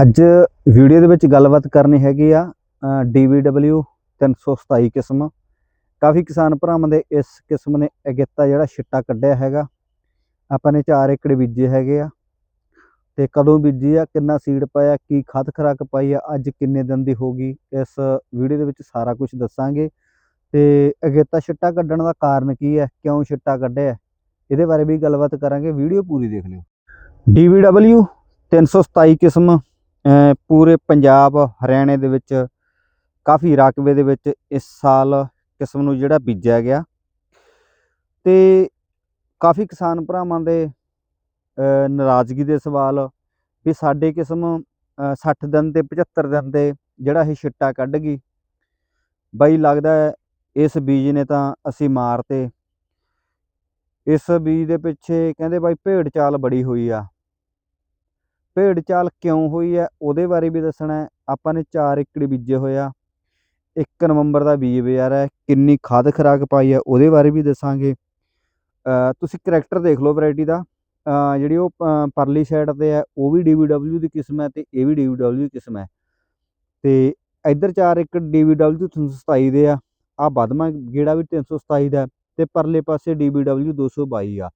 ਅੱਜ ਵੀਡੀਓ ਦੇ ਵਿੱਚ ਗੱਲਬਾਤ ਕਰਨੀ ਹੈਗੀ ਆ DVW 327 ਕਿਸਮ। ਕਾਫੀ ਕਿਸਾਨ ਭਰਾਵਾਂ ਦੇ ਇਸ ਕਿਸਮ ਨੇ ਅਗੇਤਾ ਜਿਹੜਾ ਛਿੱਟਾ ਕੱਢਿਆ ਹੈਗਾ। ਆਪਾਂ ਨੇ 4 ਏਕੜ ਬੀਜੇ ਹੈਗੇ ਆ। ਤੇ ਕਦੋਂ ਬੀਜੀ ਆ, ਕਿੰਨਾ ਸੀਡ ਪਾਇਆ, ਕੀ ਖਾਦ ਖਰਾਕ ਪਾਈ ਆ, ਅੱਜ ਕਿੰਨੇ ਦਿਨ ਦੀ ਹੋ ਗਈ, ਇਸ ਵੀਡੀਓ ਦੇ ਵਿੱਚ ਸਾਰਾ ਕੁਝ ਦੱਸਾਂਗੇ। ਤੇ ਅਗੇਤਾ ਛਿੱਟਾ ਕੱਢਣ ਦਾ ਕਾਰਨ ਕੀ ਹੈ, ਕਿਉਂ ਛਿੱਟਾ ਕੱਢਿਆ ਇਹਦੇ ਬਾਰੇ ਵੀ ਗੱਲਬਾਤ ਕਰਾਂਗੇ, ਵੀਡੀਓ ਪੂਰੀ ਦੇਖ ਲਿਓ। DVW 327 ਕਿਸਮ ਪੂਰੇ ਪੰਜਾਬ, ਹਰਿਆਣੇ ਦੇ ਵਿੱਚ ਕਾਫੀ ਰਕਬੇ ਦੇ ਵਿੱਚ ਇਸ ਸਾਲ ਕਿਸਮ ਨੂੰ ਜਿਹੜਾ ਬੀਜਿਆ ਗਿਆ। ਤੇ ਕਾਫੀ ਕਿਸਾਨ ਭਰਾਵਾਂ ਦੇ ਨਾਰਾਜ਼ਗੀ ਦੇ ਸਵਾਲ ਵੀ ਸਾਡੇ ਕਿਸਮ, ਅਹ 60 ਦਿਨ ਤੇ 75 ਦਿਨ ਤੇ ਜਿਹੜਾ ਇਹ ਛਿੱਟਾ ਕੱਢ ਗਈ। ਬਾਈ ਲੱਗਦਾ ਇਸ ਬੀਜ ਨੇ ਤਾਂ ਅਸੀਂ ਮਾਰਤੇ ਇਸ ਬੀਜ ਦੇ ਪਿੱਛੇ ਕਹਿੰਦੇ ਬਾਈ ਭੇਡ ਚਾਲ ਬੜੀ ਹੋਈ ਆ। ਭੇਡ ਚਾਲ ਕਿਉਂ ਹੋਈ ਹੈ? ਉਹਦੇ ਬਾਰੇ ਵੀ ਦੱਸਣਾ ਆਪਾਂ ਨੇ ਚਾਰ ਏਕੜ ਬੀਜੇ ਹੋਇਆ ਇੱਕ ਨਵੰਬਰ ਦਾ ਬੀਜ ਬਜ਼ਾਰ ਹੈ। ਕਿੰਨੀ ਖਾਦ ਖੁਰਾਕ ਪਾਈ ਹੈ, ਉਹਦੇ ਬਾਰੇ ਵੀ ਦੱਸਾਂਗੇ। ਤੁਸੀਂ ਕਰੈਕਟਰ ਦੇਖ ਲਓ ਵੈਰਾਈਟੀ ਦਾ। ਜਿਹੜੀ ਉਹ ਪਰਲੀ ਸਾਈਡ ਤੇ ਹੈ, ਉਹ ਵੀ DVW ਦੀ ਕਿਸਮ ਹੈ ਤੇ ਇਹ ਵੀ DVW ਦੀ ਕਿਸਮ ਹੈ। ਤੇ ਇੱਧਰ 4 ਏਕੜ DVW 327 ਦੇ ਆ। ਆ ਬਦਮਾ ਗੇੜਾ ਵੀ 327 ਦਾ ਹੈ ਤੇ ਪਰਲੇ ਪਾਸੇ DVW 222 ਆ।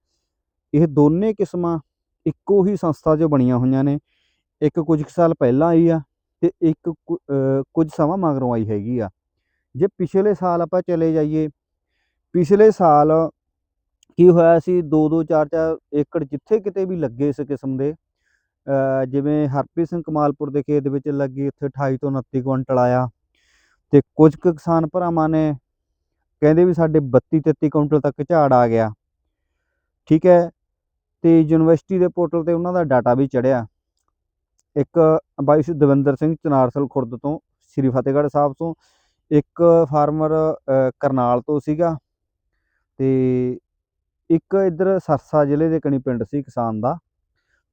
ਇਹ ਦੋਨੇ ਕਿਸਮਾਂ ਇੱਕੋ ਹੀ ਸੰਸਥਾ 'ਚੋਂ ਬਣੀਆਂ ਹੋਈਆਂ ਨੇ, ਇੱਕ ਕੁਝ ਕੁ ਸਾਲ ਪਹਿਲਾਂ ਆਈ ਆ ਅਤੇ ਇੱਕ ਕੁ- ਕੁਝ ਸਮਾਂ ਮਗਰੋਂ ਆਈ ਹੈਗੀ ਆ। ਜੇ ਪਿਛਲੇ ਸਾਲ ਆਪਾਂ ਚਲੇ ਜਾਈਏ, ਪਿਛਲੇ ਸਾਲ ਕੀ ਹੋਇਆ ਸੀ 2 2 4 4 ਏਕੜ ਜਿੱਥੇ ਕਿਤੇ ਵੀ ਲੱਗੇ ਇਸ ਕਿਸਮ ਦੇ ਜਿਵੇਂ ਹਰਪ੍ਰੀਤ ਸਿੰਘ ਕਮਾਲਪੁਰ ਦੇ ਖੇਤ ਵਿੱਚ ਲੱਗੀ, ਉੱਥੇ 28 ਤੋਂ 29 ਕੁਇੰਟਲ ਆਇਆ ਤੇ ਕੁਝ ਕੁ ਕਿਸਾਨ ਭਰਾਵਾਂ ਨੇ ਕਹਿੰਦੇ ਵੀ ਸਾਡੇ 32 33 ਕੁਇੰਟਲ ਤੱਕ ਝਾੜ ਆ ਗਿਆ। ਠੀਕ ਹੈ ਤੇ ਯੂਨੀਵਰਸਿਟੀ ਦੇ ਪੋਰਟਲ ਤੇ ਉਹਨਾਂ ਦਾ ਡਾਟਾ ਵੀ ਚੜਿਆ। ਇੱਕ ਬਾਈ ਸੀ ਦਵਿੰਦਰ ਸਿੰਘ ਚਨਾਰਸਲ ਖੁਰਦ ਤੋਂ, ਸ੍ਰੀ ਫਤਿਹਗੜ੍ਹ ਸਾਹਿਬ ਤੋਂ, ਇੱਕ ਫਾਰਮਰ ਕਰਨਾਲ ਤੋਂ ਸੀਗਾ। ਤੇ ਇੱਕ ਇੱਧਰ ਸਰਸਾ ਜ਼ਿਲ੍ਹੇ ਦੇ ਕਣੀ ਪਿੰਡ ਸੀ ਕਿਸਾਨ ਦਾ।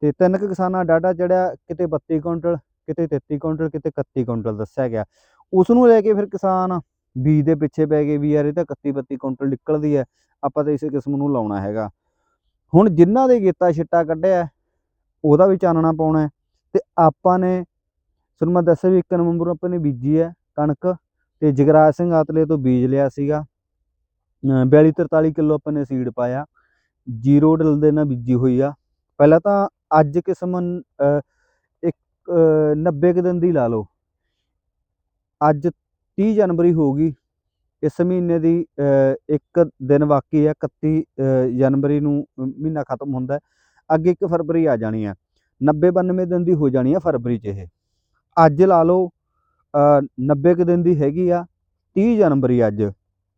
ਤੇ ਤਿੰਨ ਕੁ ਕਿਸਾਨਾਂ ਦਾ ਡਾਟਾ ਚੜਿਆ, ਕਿਤੇ 32 ਕੁਇੰਟਲ, ਕਿਤੇ 33 ਕੁਇੰਟਲ, ਕਿਤੇ 31 ਕੁਇੰਟਲ ਦੱਸਿਆ ਗਿਆ। ਉਸ ਨੂੰ ਲੈ ਕੇ ਫਿਰ ਕਿਸਾਨ ਬੀਜ ਦੇ ਪਿੱਛੇ ਪੈ ਗਏ ਵੀ ਯਾਰ ਇਹ ਤਾਂ 31 32 ਕੁਇੰਟਲ ਨਿਕਲਦੀ ਹੈ, ਆਪਾਂ ਤਾਂ ਇਸੇ ਕਿਸਮ ਨੂੰ ਲਾਉਣਾ ਹੈਗਾ। ਹੁਣ ਜਿਨ੍ਹਾਂ ਦੇ ਗੇਤਾ ਛਿੱਟਾ ਕੱਢਿਆ ਉਹਦਾ ਵੀ ਚਾਨਣਾ ਪਾਉਣਾ ਹੈ। ਤੇ ਆਪਾਂ ਨੇ ਤੁਹਾਨੂੰ ਮੈਂ ਦੱਸਿਆ ਵੀ 1 ਨਵੰਬਰ ਨੂੰ ਆਪਾਂ ਨੇ ਬੀਜੀ ਹੈ ਕਣਕ ਤੇ ਜਗਰਾਜ ਸਿੰਘ ਆਤਲੇ ਤੋਂ ਬੀਜ ਲਿਆ ਸੀਗਾ। 42 43 ਕਿਲੋ ਆਪਾਂ ਨੇ ਸੀਡ ਪਾਇਆ। ਜ਼ੀਰੋ ਡਲ ਦੇ ਨਾਲ ਬੀਜੀ ਹੋਈ ਆ। ਪਹਿਲਾਂ ਤਾਂ ਅੱਜ ਕਿਸਮ ਇੱਕ ਅ, 90 ਕੁ ਦਿਨ ਦੀ ਲਾ ਲਓ। ਅੱਜ 30 ਜਨਵਰੀ ਹੋ ਗਈ। ਇਸ ਮਹੀਨੇ ਦੀ ਇੱਕ ਦਿਨ ਬਾਕੀ ਹੈ 31 ਜਨਵਰੀ ਨੂੰ ਮਹੀਨਾ ਖਤਮ ਹੁੰਦਾ ਅੱਗੇ 1 ਫਰਵਰੀ ਆ ਜਾਣੀ ਹੈ। 90 92 ਦਿਨ ਦੀ ਹੋ ਜਾਣੀ ਆ ਫਰਵਰੀ 'ਚ ਇਹ। ਅੱਜ ਲਾ ਲਓ ਅ, 90 ਕੁ ਦਿਨ ਦੀ ਹੈਗੀ ਆ 30 ਜਨਵਰੀ ਅੱਜ।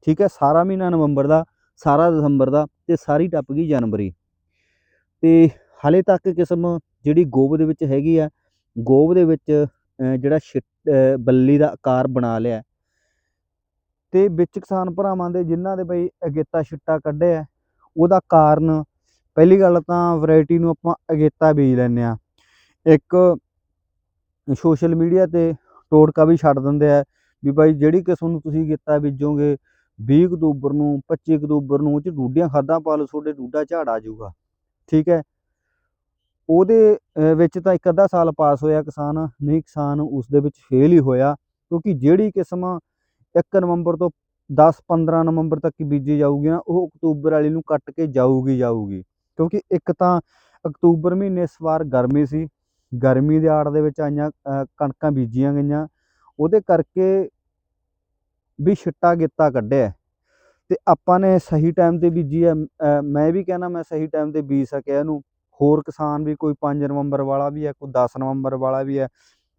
ਠੀਕ ਹੈ ਸਾਰਾ ਮਹੀਨਾ ਨਵੰਬਰ ਦਾ ਸਾਰਾ ਦਸੰਬਰ ਦਾ ਤੇ ਸਾਰੀ ਟੱਪ ਗਈ ਜਨਵਰੀ। ਤੇ ਹਾਲੇ ਤੱਕ ਕਿਸਮ ਜਿਹੜੀ ਗੋਬ ਦੇ ਵਿੱਚ ਹੈਗੀ ਆ ਗੋਬ ਦੇ ਵਿੱਚ ਜਿਹੜਾ ਛਿੱਟ- ਬੱਲੀ ਦਾ ਆਕਾਰ ਬਣਾ ਲਿਆ ਤੇ ਵਿੱਚ ਕਿਸਾਨ ਭਰਾਵਾਂ ਦੇ ਜਿਨ੍ਹਾਂ ਦੇ ਬਈ ਅਗੇਤਾ ਛਿੱਟਾ ਕੱਢਿਆ ਉਹਦਾ ਕਾਰਨ ਪਹਿਲੀ ਗੱਲ ਤਾਂ ਵੈਰਾਈਟੀ ਨੂੰ ਆਪਾਂ ਅਗੇਤਾ ਬੀਜ ਲੈਂਦੇ ਆ ਇੱਕ ਸੋਸ਼ਲ ਮੀਡੀਆ ਤੇ ਟੋਟਕਾ ਵੀ ਛੱਡ ਦਿੰਦੇ ਆ ਵੀ ਬਾਈ ਜਿਹੜੀ ਕਿਸਮ ਨੂੰ ਤੁਸੀਂ ਅਗੇਤਾ ਬੀਜੋਗੇ 20 ਅਕਤੂਬਰ ਨੂੰ 25 ਅਕਤੂਬਰ ਨੂੰ, ਉਹ ਚ ਡੂਡੀਆਂ ਖਾਦਾਂ ਪਾ ਲਓ, ਤੁਹਾਡੇ ਡੂਡਾ ਝਾੜ ਆ ਜਾਊਗਾ। ਠੀਕ ਹੈ? ਉਹਦੇ ਵਿੱਚ ਤਾਂ ਇੱਕ ਅੱਧਾ ਸਾਲ ਪਾਸ ਹੋਇਆ ਕਿਸਾਨ, ਨਹੀਂ ਕਿਸਾਨ ਉਸ ਦੇ ਵਿੱਚ ਫੇਲ ਹੀ ਹੋਇਆ, ਕਿਉਂਕਿ ਜਿਹੜੀ ਕਿਸਮ 1 ਨਵੰਬਰ ਤੋਂ 10 15 ਨਵੰਬਰ ਤੱਕ ਹੀ ਬੀਜੀ ਜਾਊਗੀ ਨਾ, ਉਹ ਅਕਤੂਬਰ ਵਾਲੀ ਨੂੰ ਕੱਟ ਕੇ ਜਾਊਗੀ ਜਾਊਗੀ। ਕਿਉਂਕਿ ਇੱਕ ਤਾਂ ਅਕਤੂਬਰ ਮਹੀਨੇ ਇਸ ਵਾਰ ਗਰਮੀ ਸੀ, ਗਰਮੀ ਦੇ ਆੜ ਦੇ ਵਿੱਚ ਆਈਆਂ ਕਣਕਾਂ ਬੀਜੀਆਂ ਗਈਆਂ, ਉਹਦੇ ਕਰਕੇ ਵੀ ਛਿੱਟਾ ਗਿੱਤਾ ਕੱਢਿਆ। ਤੇ ਆਪਾਂ ਨੇ ਸਹੀ ਟਾਈਮ ਤੇ ਬੀਜੀ ਹੈ ਮੈਂ ਵੀ ਕਹਿੰਦਾ ਮੈਂ ਸਹੀ ਟਾਈਮ ਤੇ ਬੀਜ ਸਕਿਆ ਇਹਨੂੰ। ਹੋਰ ਕਿਸਾਨ ਵੀ ਕੋਈ 5 ਨਵੰਬਰ ਵਾਲਾ ਵੀ ਹੈ, ਕੋਈ 10 ਨਵੰਬਰ ਵਾਲਾ ਵੀ ਹੈ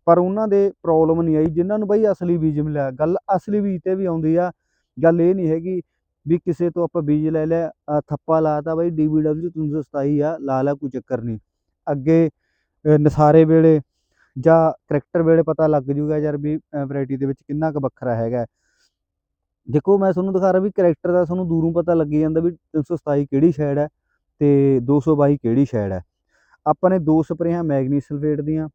ਪਰ ਉਹਨਾਂ ਦੇ ਪ੍ਰੋਬਲਮ ਨਹੀਂ ਆਈ ਜਿਨ੍ਹਾਂ ਨੂੰ ਬਈ ਅਸਲੀ ਬੀਜ ਮਿਲਿਆ। ਗੱਲ ਅਸਲੀ ਬੀਜ ਤੇ ਵੀ ਆਉਂਦੀ ਆ। ਗੱਲ ਇਹ ਨਹੀਂ ਹੈਗੀ ਵੀ ਕਿਸੇ ਤੋਂ ਆਪਾਂ ਬੀਜ ਲੈ ਲਿਆ ਅ, ਥੱਪਾ ਲਾਤਾ ਬਈ DVW 327 ਆ ਲਾ ਲਾ ਕੋਈ ਚੱਕਰ ਨਹੀਂ। ਅੱਗੇ ਨਸਾਰੇ ਵੇਲੇ ਜਾਂ ਕਰੈਕਟਰ ਵੇਲੇ ਪਤਾ ਲੱਗ ਜੂਗਾ ਯਾਰ ਵੀ ਵੈਰਾਈਟੀ ਦੇ ਵਿੱਚ ਕਿੰਨਾ ਕੁ ਵੱਖਰਾ ਹੈਗਾ। ਦੇਖੋ ਮੈਂ ਤੁਹਾਨੂੰ ਦਿਖਾ ਰਿਹਾ ਵੀ ਕਰੈਕਟਰ ਦਾ ਤੁਹਾਨੂੰ ਦੂਰੋਂ ਪਤਾ ਲੱਗੀ ਜਾਂਦਾ ਵੀ 327 ਕਿਹੜੀ ਸ਼ੈਡ ਹੈ ਤੇ 222 ਕਿਹੜੀ ਸ਼ੈਡ ਹੈ। ਆਪਾਂ ਨੇ ਦੋ ਸਪਰੇਹਾਂ ਮੈਗਨੀ ਸਲਫੇਟ ਦੀਆਂ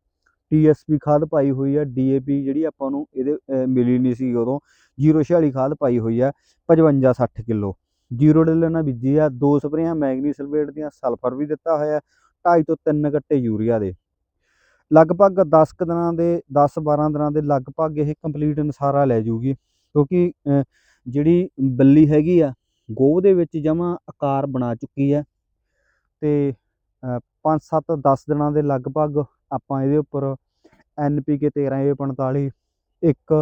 ਟੀਐਸਪੀ ਖਾਦ ਪਾਈ ਹੋਈ ਆ ਡੀਏਪੀ ਜਿਹੜੀ ਆਪਾਂ ਨੂੰ ਇਹਦੇ ਮਿਲੀ ਨਹੀਂ ਸੀ ਉਦੋਂ 046 ਖਾਦ ਪਾਈ ਹੋਈ ਆ 55 60 ਕਿਲੋ। ਜ਼ੀਰੋ ਡਿਲ ਨਾਲ ਬੀਜੀ ਆ, ਦੋ ਸਪਰੇਆਂ ਮੈਗਨੀ ਸਲਫੇਟ ਦੀਆਂ, ਸਲਫਰ ਵੀ ਦਿੱਤਾ ਹੋਇਆ 2.5 ਤੋਂ 3 ਗੱਟੇ ਯੂਰੀਆ ਦੇ। ਲਗਭਗ 10 ਕੁ ਦਿਨਾਂ ਦੇ 10-12 ਦਿਨਾਂ ਦੇ ਲਗਭਗ ਇਹ ਕੰਪਲੀਟ ਨਸਾਰਾ ਲੈ ਜੂਗੀ, ਕਿਉਂਕਿ ਜਿਹੜੀ ਬੱਲੀ ਹੈਗੀ ਆ, ਗੋਹ ਦੇ ਵਿੱਚ ਜਮਾਂ ਆਕਾਰ ਬਣਾ ਚੁੱਕੀ ਹੈ ਤੇ 5-7 10 ਦਿਨਾਂ ਦੇ ਲਗਭਗ ਆਪਾਂ ਇਹਦੇ ਉੱਪਰ ਐਨ ਪੀ ਕੇ ਤੇਰਾਂ ਏ 13A45 ਇੱਕ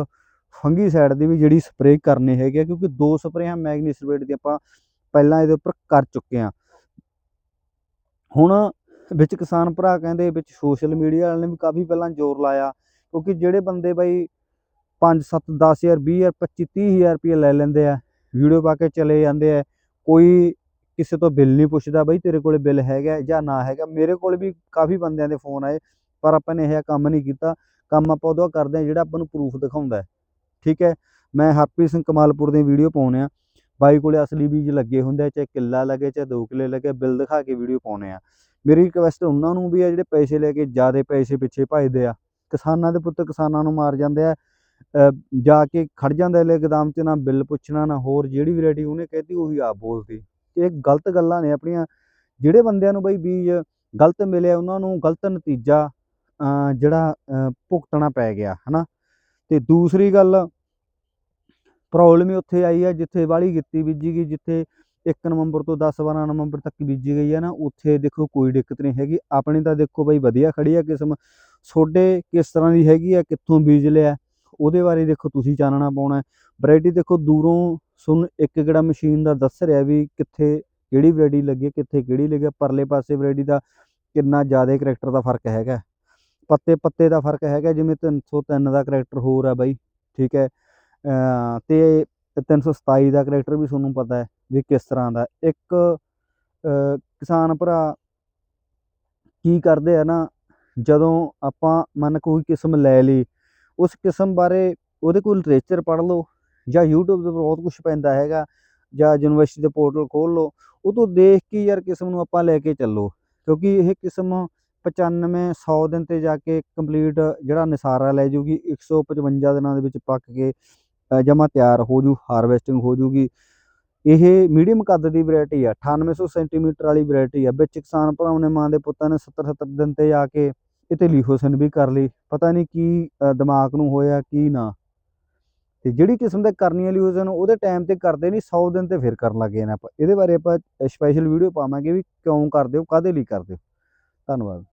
ਫੰਗੀ ਸਾਈਡ ਦੀ ਵੀ ਜਿਹੜੀ ਸਪਰੇਅ ਕਰਨੀ ਹੈਗੀ ਆ, ਕਿਉਂਕਿ ਦੋ ਸਪਰੇਆਂ ਮੈਗਨੀਸਰੇਟ ਦੀ ਆਪਾਂ ਪਹਿਲਾਂ ਇਹਦੇ ਉੱਪਰ ਕਰ ਚੁੱਕੇ ਆ ਹੁਣ ਵਿੱਚ ਕਿਸਾਨ ਭਰਾ ਕਹਿੰਦੇ ਵਿੱਚ ਸੋਸ਼ਲ ਮੀਡੀਆ ਵਾਲਿਆਂ ਨੇ ਵੀ ਕਾਫੀ ਪਹਿਲਾਂ ਜ਼ੋਰ ਲਾਇਆ, ਕਿਉਂਕਿ ਜਿਹੜੇ ਬੰਦੇ ਬਾਈ 5 7 10000 20000 25 30000 ਰੁਪਏ ਲੈ ਲੈਂਦੇ ਆ, ਵੀਡੀਓ ਪਾ ਕੇ ਚਲੇ ਜਾਂਦੇ ਆ, ਕੋਈ ਕਿਸੇ ਤੋਂ ਬਿੱਲ ਨਹੀਂ ਪੁੱਛਦਾ ਬਈ ਤੇਰੇ ਕੋਲੇ ਬਿੱਲ ਹੈਗਾ ਜਾਂ ਨਾ ਹੈਗਾ, ਮੇਰੇ ਕੋਲ ਵੀ ਕਾਫੀ ਬੰਦਿਆਂ ਦੇ ਫੋਨ ਆਏ ਪਰ ਆਪਾਂ ਨੇ ਇਹ ਕੰਮ ਨਹੀਂ ਕੀਤਾ। ਕੰਮ ਆਪਾਂ ਉਦੋਂ ਕਰਦੇ ਆ ਜਿਹੜਾ ਆਪਾਂ ਨੂੰ ਪ੍ਰੂਫ ਦਿਖਾਉਂਦਾ ਠੀਕ ਹੈ? ਮੈਂ ਹਰਪ੍ਰੀਤ ਸਿੰਘ ਕਮਾਲਪੁਰ ਦੀ ਵੀਡੀਓ ਪਾਉਣੇ ਆ ਬਾਈ ਕੋਲੇ ਅਸਲੀ ਬੀਜ ਲੱਗੇ ਹੁੰਦੇ ਆ, ਚਾਹੇ ਕਿੱਲਾ ਲੱਗੇ, ਚਾਹੇ ਦੋ ਕਿੱਲੇ ਲੱਗੇ, ਬਿੱਲ ਦਿਖਾ ਕੇ ਵੀਡੀਓ ਪਾਉਣੇ ਆ ਮੇਰੀ ਰਿਕਵੈਸਟ ਉਹਨਾਂ ਨੂੰ ਵੀ ਆ ਜਿਹੜੇ ਪੈਸੇ ਲੈ ਕੇ ਜ਼ਿਆਦਾ ਪੈਸੇ ਪਿੱਛੇ ਭਜਦੇ ਆ। ਕਿਸਾਨਾਂ ਦੇ ਪੁੱਤ ਕਿਸਾਨਾਂ ਨੂੰ ਮਾਰ ਜਾਂਦੇ ਆ। ਜਾ ਕੇ ਖੜ ਜਾਂਦਾ ਲੈ ਗਦਾਮ 'ਚ, ਨਾ ਬਿੱਲ ਪੁੱਛਣਾ, ਨਾ ਹੋਰ ਜਿਹੜੀ ਵੈਰਾਈਟੀ ਉਹਨੇ ਕਹਿਤੀ ਉਹੀ ਆਪ ਬੋਲਦੀ। ਇਹ ਗਲਤ ਗੱਲਾਂ ਨੇ ਆਪਣੀਆਂ। ਜਿਹੜੇ ਬੰਦਿਆਂ ਨੂੰ ਬਈ ਬੀਜ ਗਲਤ ਮਿਲਿਆ, ਉਹਨਾਂ ਨੂੰ ਗਲਤ ਨਤੀਜਾ ਜਿਹੜਾ ਭੁਗਤਣਾ ਪੈ ਗਿਆ, ਹਨਾ? ਤੇ ਦੂਸਰੀ ਗੱਲ ਪ੍ਰੋਬਲਮ ਹੀ ਉੱਥੇ ਆਈ ਹੈ ਜਿੱਥੇ ਵਾਲੀ ਗਿੱਤੀ ਬੀਜੀ ਗਈ, ਜਿੱਥੇ 1 ਨਵੰਬਰ ਤੋਂ 10 12 ਨਵੰਬਰ ਤੱਕ ਬੀਜੀ ਗਈ ਹੈ ਨਾ, ਉੱਥੇ ਦੇਖੋ ਕੋਈ ਦਿੱਕਤ ਨਹੀਂ ਹੈਗੀ। ਆਪਣੀ ਤਾਂ ਦੇਖੋ ਬਈ ਵਧੀਆ ਖੜੀ ਆ ਕਿਸਮ। ਤੁਹਾਡੇ ਕਿਸ ਤਰ੍ਹਾਂ ਦੀ ਹੈਗੀ ਆ ਕਿੱਥੋਂ ਬੀਜ ਲਿਆ? ਉਹਦੇ ਬਾਰੇ ਦੇਖੋ ਤੁਸੀਂ ਚਾਨਣਾ ਪਾਉਣਾ ਵੈਰਾਈਟੀ ਦੇਖੋ ਦੂਰੋਂ ਸੁਣ ਇੱਕ ਕਿਹੜਾ ਮਸ਼ੀਨ ਦਾ ਦੱਸ ਰਿਹਾ ਵੀ ਕਿੱਥੇ ਕਿਹੜੀ ਵੈਰਾਈਟੀ ਲੱਗੀ ਕਿੱਥੇ ਕਿਹੜੀ ਲੱਗੀ ਪਰਲੇ ਪਾਸੇ ਵੈਰਾਈਟੀ ਦਾ ਕਿੰਨਾ ਜ਼ਿਆਦਾ ਕਰੈਕਟਰ ਦਾ ਫ਼ਰਕ ਹੈਗਾ ਪੱਤੇ ਪੱਤੇ ਦਾ ਫ਼ਰਕ ਹੈਗਾ ਜਿਵੇਂ 303 ਦਾ ਕਰੈਕਟਰ ਹੋਰ ਆ ਬਾਈ ਠੀਕ ਹੈ। ਅ, ਤੇ 327 ਦਾ ਕਰੈਕਟਰ ਵੀ ਤੁਹਾਨੂੰ ਪਤਾ ਹੈ ਵੀ ਕਿਸ ਤਰ੍ਹਾਂ ਦਾ। ਇੱਕ ਕਿਸਾਨ ਭਰਾ ਕੀ ਕਰਦੇ ਆ ਨਾ ਜਦੋਂ ਆਪਾਂ ਮਨ ਕੋਈ ਕਿਸਮ ਲੈ ਲਈ ਉਸ ਕਿਸਮ ਬਾਰੇ ਉਹਦੇ ਕੋਲ ਲਿਟਰੇਚਰ ਪੜ੍ਹ ਲਓ ਜਾਂ YouTube ਤੇ ਬਹੁਤ ਕੁਝ ਪੈਂਦਾ ਹੈਗਾ ਜਾਂ ਯੂਨੀਵਰਸਿਟੀ ਦੇ ਪੋਰਟਲ ਖੋਲ ਲਓ ਉਹ ਤੋਂ ਦੇਖ ਕੇ ਯਾਰ ਕਿਸਮ ਨੂੰ ਆਪਾਂ ਲੈ ਕੇ ਚੱਲੋ। ਕਿਉਂਕਿ ਇਹ ਕਿਸਮ ਪਚਾਨਵੇਂ ਸੌ ਦਿਨ ਤੇ ਜਾ ਕੇ ਕੰਪਲੀਟ ਜਿਹੜਾ ਨਿਸਾਰਾ ਲੈ ਜੂਗੀ 155 ਦਿਨਾਂ ਦੇ ਵਿੱਚ ਪੱਕ ਕੇ ਜਮਾ ਤਿਆਰ ਹੋ ਜੂ ਹਾਰਵੈਸਟਿੰਗ ਹੋ ਜੂਗੀ। ਇਹ ਮੀਡੀਅਮ ਕੱਦ ਦੀ ਵੈਰਾਈਟੀ ਆ 9800 ਸੈਂਟੀਮੀਟਰ ਵਾਲੀ ਵੈਰਾਈਟੀ ਆ। ਵਿੱਚ ਕਿਸਾਨ ਭਰਾਵਾਂ ਨੇ ਮਾਂ ਦੇ ਪੁੱਤਾਂ ਨੇ 70 70 ਦਿਨ ਤੇ ਜਾ ਕੇ ਇਹ ਤੇ ਲੀਫੋਸਨ ਵੀ ਕਰ ਲਈ। ਪਤਾ ਨਹੀਂ ਕੀ ਦਿਮਾਗ ਨੂੰ ਹੋਇਆ, ਕੀ ਨਾ। ਤੇ ਜਿਹੜੀ ਕਿਸਮ ਦਾ ਕਰਨੀ ਵਾਲੀ ਯੂਜ਼ਨ ਉਹਦੇ ਟਾਈਮ ਤੇ ਕਰਦੇ ਨਹੀਂ 100 ਦਿਨ ਤੇ ਫਿਰ ਕਰਨ ਲੱਗੇ ਨੇ ਆਪਾਂ। ਇਹਦੇ ਬਾਰੇ ਆਪਾਂ ਸਪੈਸ਼ਲ ਵੀਡੀਓ ਪਾਵਾਂਗੇ ਵੀ ਕਿਉਂ ਕਰਦੇ ਹੋ ਕਾਦੇ ਲਈ ਕਰਦੇ ਹੋ। ਧੰਨਵਾਦ।